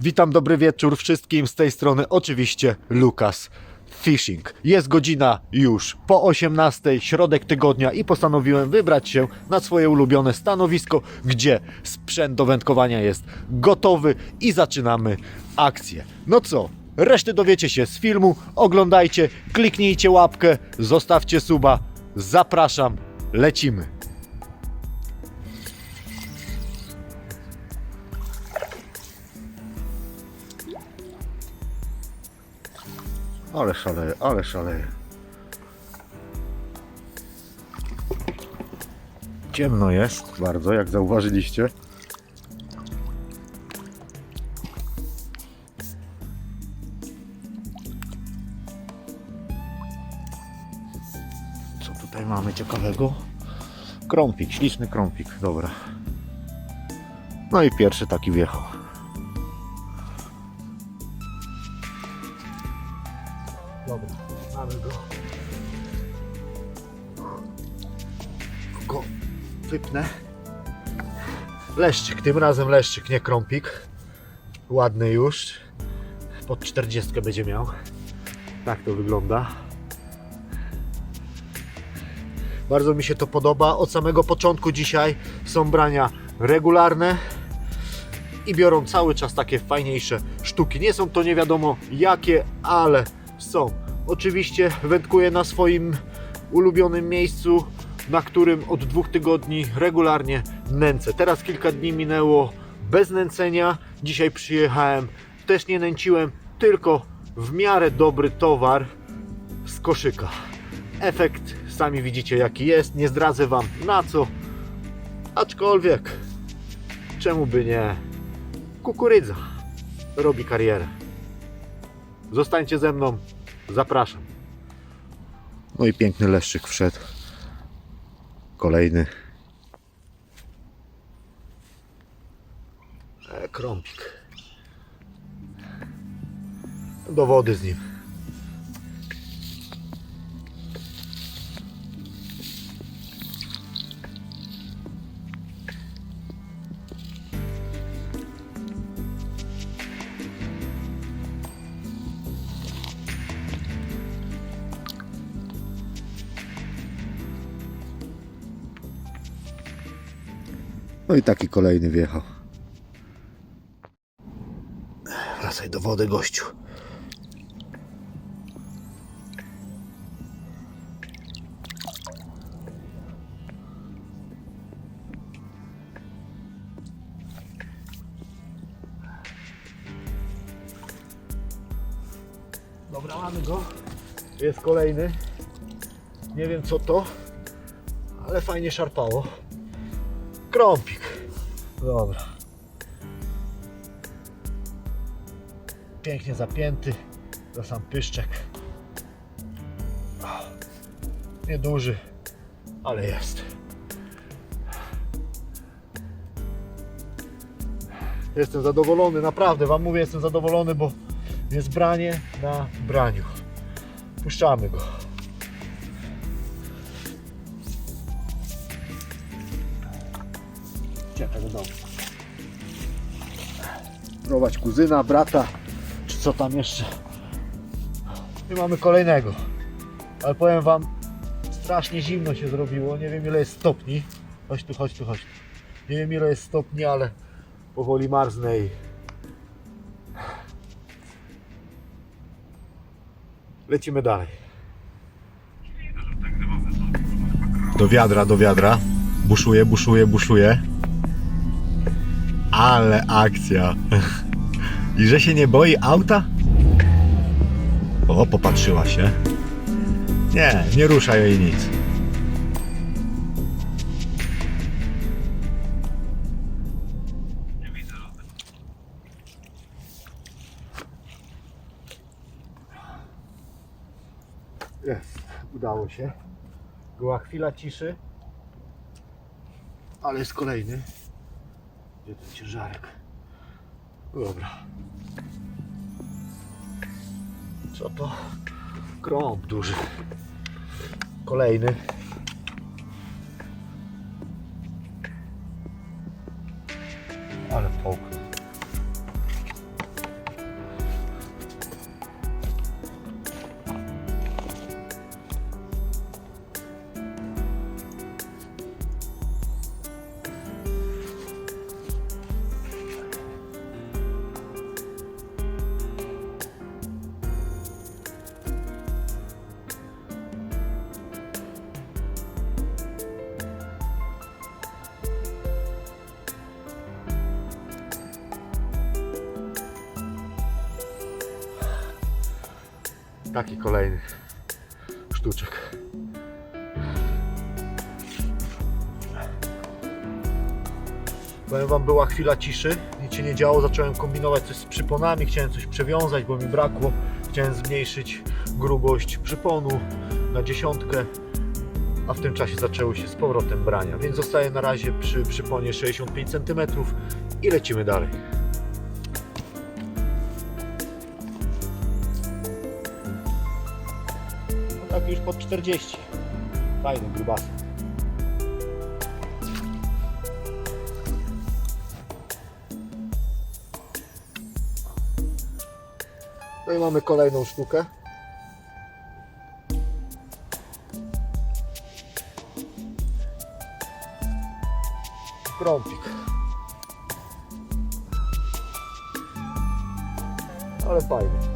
Witam, dobry wieczór wszystkim z tej strony, oczywiście Lukas Fishing. Jest godzina już po 18, środek tygodnia i postanowiłem wybrać się na swoje ulubione stanowisko, gdzie sprzęt do wędkowania jest gotowy i zaczynamy akcję. No co, reszty dowiecie się z filmu, oglądajcie, kliknijcie łapkę, zostawcie suba, zapraszam, lecimy. Ale szaleje, ale szaleje. Ciemno jest bardzo, jak zauważyliście. Co tutaj mamy ciekawego? Krąpik, śliczny krąpik, dobra. No i pierwszy taki wjechał. Wypnę. Leszczyk, tym razem leszczyk, nie krąpik. Ładny już. Pod 40 będzie miał. Tak to wygląda. Bardzo mi się to podoba. Od samego początku dzisiaj są brania regularne i biorą cały czas takie fajniejsze sztuki. Nie są to nie wiadomo jakie, ale są. Oczywiście wędkuję na swoim ulubionym miejscu, na którym od dwóch tygodni regularnie nęcę. Teraz kilka dni minęło bez nęcenia. Dzisiaj przyjechałem, też nie nęciłem, tylko w miarę dobry towar z koszyka. Efekt sami widzicie jaki jest, nie zdradzę Wam na co, aczkolwiek czemu by nie? Kukurydza robi karierę. Zostańcie ze mną, zapraszam. No i piękny leszczyk wszedł. Kolejny. E, krąpik. Do wody z nim. No i taki kolejny wjechał. Wracaj do wody, gościu. Dobra, mamy go. Jest kolejny. Nie wiem co to, ale fajnie szarpało. Krąpik. Dobra. Pięknie zapięty. To sam pyszczek. Nieduży, ale jest. Jestem zadowolony, naprawdę Wam mówię, jestem zadowolony, bo jest branie na braniu. Puszczamy go. Czekaj do domu. Prowadź kuzyna, brata, czy co tam jeszcze. I mamy kolejnego. Ale powiem wam, strasznie zimno się zrobiło. Nie wiem ile jest stopni. Chodź tu, chodź tu, chodź tu. Nie wiem ile jest stopni, ale powoli marznę i... Lecimy dalej. Do wiadra, do wiadra. Buszuje, buszuje, buszuje. Ale akcja. I że się nie boi auta? O, popatrzyła się. Nie, nie rusza jej nic. Jest, udało się. Była chwila ciszy, ale jest kolejny. Gdzie ten ciężarek? Dobra. Co to? Krąb duży. Kolejny. Ale połknął. Taki kolejny sztuczek. Powiem wam, była chwila ciszy, nic się nie działo, zacząłem kombinować coś z przyponami, chciałem coś przewiązać, bo mi brakło. Chciałem zmniejszyć grubość przyponu na dziesiątkę, a w tym czasie zaczęły się z powrotem brania, więc zostaję na razie przy przyponie 65 cm i lecimy dalej. Tak już pod 40. Fajny grubasy. No i mamy kolejną sztukę. Krąpik. Ale fajny.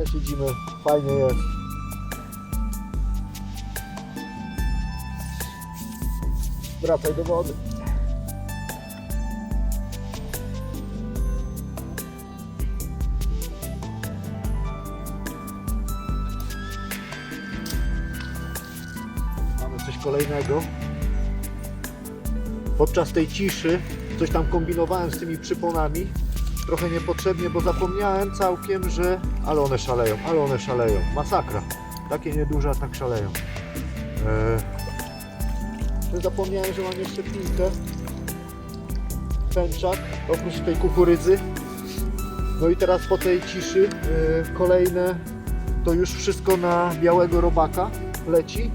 Ale siedzimy, fajnie jest. Wracaj do wody. Mamy coś kolejnego. Podczas tej ciszy coś tam kombinowałem z tymi przyponami. Trochę niepotrzebnie, bo zapomniałem całkiem, że... Ale one szaleją, ale one szaleją. Masakra. Takie nieduże, a tak szaleją. Eee... Zapomniałem, że mam jeszcze pinkę. Pęczak, oprócz tej kukurydzy. No i teraz po tej ciszy eee, kolejne to już wszystko na białego robaka leci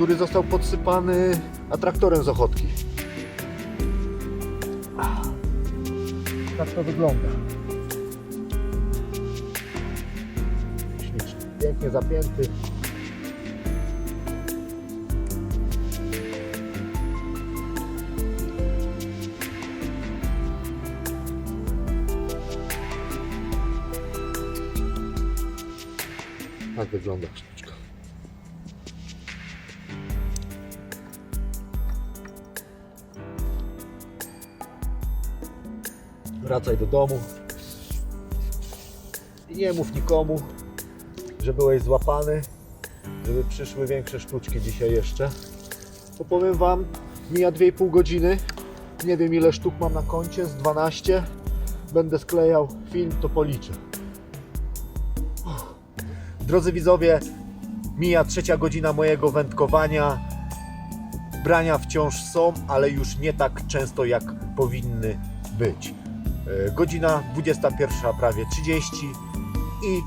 który został podsypany atraktorem z ochotki. Tak to wygląda. Ślicznie. Pięknie zapięty. Tak wygląda wracaj do domu i nie mów nikomu, że byłeś złapany, żeby przyszły większe sztuczki dzisiaj jeszcze. Bo powiem Wam, mija 2,5 godziny, nie wiem ile sztuk mam na koncie, z 12. Będę sklejał film, to policzę. Drodzy widzowie, mija trzecia godzina mojego wędkowania. Brania wciąż są, ale już nie tak często jak powinny być. E, Godzina 21 prawie 30 i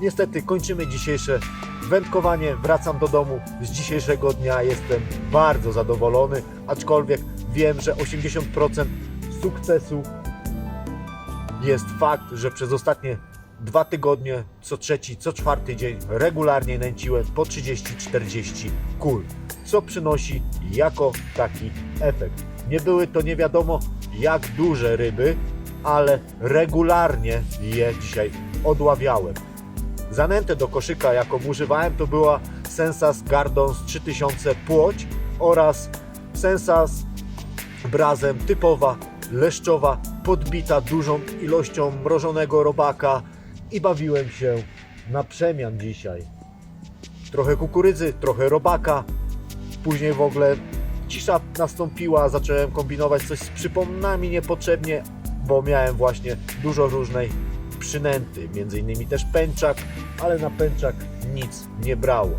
niestety kończymy dzisiejsze wędkowanie. Wracam do domu z dzisiejszego dnia. Jestem bardzo zadowolony, aczkolwiek wiem, że 80% sukcesu jest fakt, że przez ostatnie dwa tygodnie, co trzeci, co czwarty dzień regularnie nęciłem po 30-40 kul, co przynosi jako taki efekt. Nie były to nie wiadomo jak duże ryby, ale regularnie je dzisiaj odławiałem. Zanętę do koszyka, jaką używałem, to była Sensas Gardons 3000 płoć oraz Sensas brazem typowa leszczowa, podbita dużą ilością mrożonego robaka i bawiłem się na przemian dzisiaj. Trochę kukurydzy, trochę robaka, później w ogóle cisza nastąpiła, zacząłem kombinować coś z przypomnami niepotrzebnie, bo miałem właśnie dużo różnej przynęty, między innymi też pęczak, ale na pęczak nic nie brało.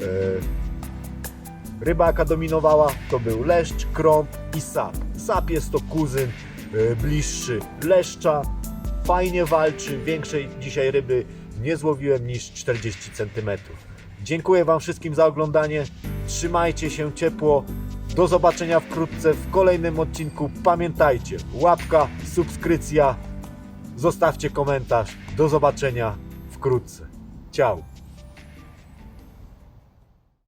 E, Ryba jaka dominowała to był leszcz, krąb i sap. Sap jest to kuzyn e, bliższy leszcza, fajnie walczy, większej dzisiaj ryby nie złowiłem niż 40 cm. Dziękuję Wam wszystkim za oglądanie, trzymajcie się ciepło, do zobaczenia wkrótce w kolejnym odcinku. Pamiętajcie, łapka, subskrypcja, zostawcie komentarz. Do zobaczenia wkrótce. Ciao.